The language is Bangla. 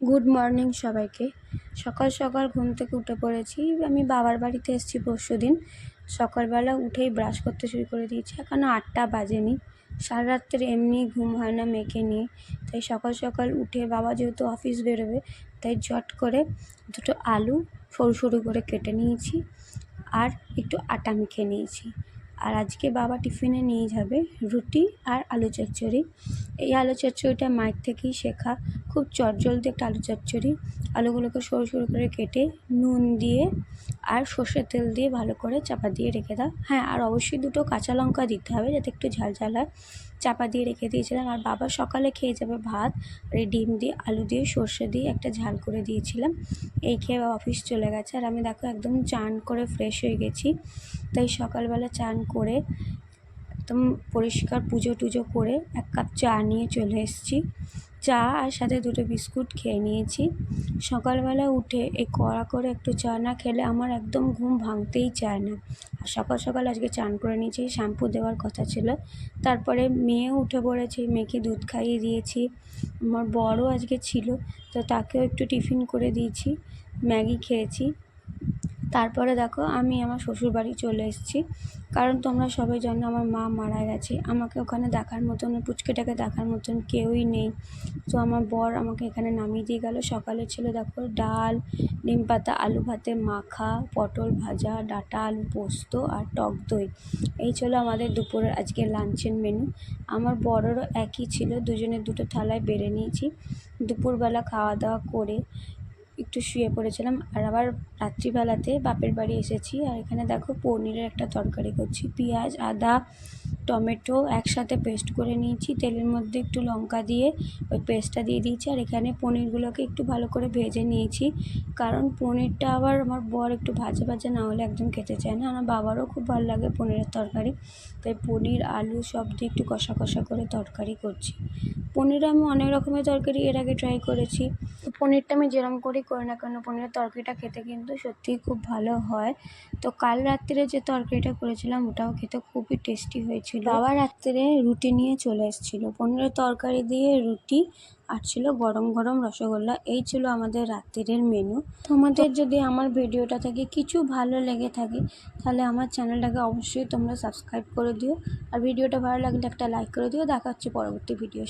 গুড মর্নিং সবাইকে। সকাল সকাল ঘুম থেকে উঠে পড়েছি। আমি বাবার বাড়িতে এসেছি পরশু দিন। সকালবেলা উঠেই ব্রাশ করতে শুরু করে দিয়েছি। এখনও আটটা বাজেনি। সারা রাত্রে এমনি ঘুম হয় না, মেয়েকে নিয়ে। তাই সকাল সকাল উঠে বাবা যেহেতু অফিস বেরোবে, তাই চট করে দুটো আলু সরু সরু করে কেটে নিয়েছি। আর একটু আটা মেখে নিয়েছি। আর আজকে বাবা টিফিনে নিয়ে যাবে রুটি আর আলু চচ্চড়ি। এই আলু চচ্চড়িটা মায়ের থেকেই শেখা। খুব চটজলদি একটা আলু চচ্চড়ি। আলুগুলোকে সরু সরু করে কেটে নুন দিয়ে আর সর্ষের তেল দিয়ে ভালো করে চাপা দিয়ে রেখে দাও। হ্যাঁ আর অবশ্যই দুটো কাঁচা লঙ্কা দিতে হবে যাতে একটু ঝাল ঝাল হয়। চাপা দিয়ে রেখে দিয়েছিলাম। আর বাবা সকালে খেয়ে যাবে ভাত, আর এই ডিম দিয়ে, আলু দিয়ে, সর্ষে দিয়ে একটা ঝাল করে দিয়েছিলাম। এই খেয়ে অফিস চলে গেছে। আর আমি দেখো একদম চান করে ফ্রেশ হয়ে গেছি। তাই সকালবেলা চান করে একদম পরিষ্কার পুজো টুজো করে এক কাপ চা নিয়ে চলে এসেছি। চা আর সাথে দুটো বিস্কুট খেয়ে নিয়েছি। সকালবেলা উঠে এই কড়া করে একটু চা না খেলে আমার একদম ঘুম ভাঙতেই চায় না। আর সকাল সকাল আজকে চান করে নিয়েছি, শ্যাম্পু দেওয়ার কথা ছিল। তারপরে মেয়ে উঠে পড়েছে, মেয়েকে দুধ খাইয়ে দিয়েছি। আমার বড়ও আজকে ছিল, তো তাকেও একটু টিফিন করে দিয়েছি, ম্যাগি খেয়েছি। তারপরে দেখো আমি আমার শ্বশুরবাড়ি চলে এসেছি। কারণ তোমরা সবাই জানো আমার মা মারা গেছে। আমাকে ওখানে দেখার মতন, পুচকেটাকে দেখার মতন কেউই নেই। তো আমার বর আমাকে এখানে নামিয়ে দিয়ে গেল। সকালে ছিল দেখো ডাল, নিম পাতা, আলু ভাতে মাখা, পটল ভাজা, ডাঁটা, আলু পোস্ত আর টক দই। এই ছিল আমাদের দুপুরের আজকে লাঞ্চের মেনু আমার বড়রও একই ছিল। দুজনের দুটো থালায় বেড়ে নিয়েছি। দুপুরবেলা খাওয়া দাওয়া করে একটু শুয়ে পড়েছিলাম আর আবার রাত্রিবেলাতে বাপের বাড়ি এসেছি আর এখানে দেখো পনিরের একটা তরকারি করছি, পেঁয়াজ, আদা টমেটো একসাথে পেস্ট করে নিয়েছি। তেলের মধ্যে একটু লঙ্কা দিয়ে ওই পেস্টটা দিয়ে দিয়েছি আর এখানে পনিরগুলোকে একটু ভালো করে ভেজে নিয়েছি। কারণ পনিরটা আবার আমার বর একটু ভাজা ভাজা না হলে একদম খেতে চায় না। আমার বাবারও খুব ভালো লাগে পনিরের তরকারি। তাই পনির, আলু সব দিয়ে একটু কষা কষা করে তরকারি করছি। পনিরে আমি অনেক রকমের তরকারি এর আগে ট্রাই করেছি। পনিরটা আমি যেরকম করি করি না কেন, পনিরের তরকারিটা খেতে কিন্তু সত্যিই খুব ভালো হয়। তো কাল রাত্রে যে তরকারিটা করেছিলাম ওটাও খেতে খুবই টেস্টি হয়েছিল। আবার রাত্রে রুটি নিয়ে চলে এসেছিল। পনিরের তরকারি দিয়ে রুটি আর ছিল গরম গরম রসগোল্লা। এই ছিল আমাদের রাত্রের মেনু তোমাদের যদি আমার ভিডিওটা থেকে কিছু ভালো লেগে থাকে, তাহলে আমার চ্যানেলটাকে অবশ্যই তোমরা সাবস্ক্রাইব করে দিও। আর ভিডিওটা ভালো লাগলে একটা লাইক করে দিও। দেখা হচ্ছে পরবর্তী ভিডিও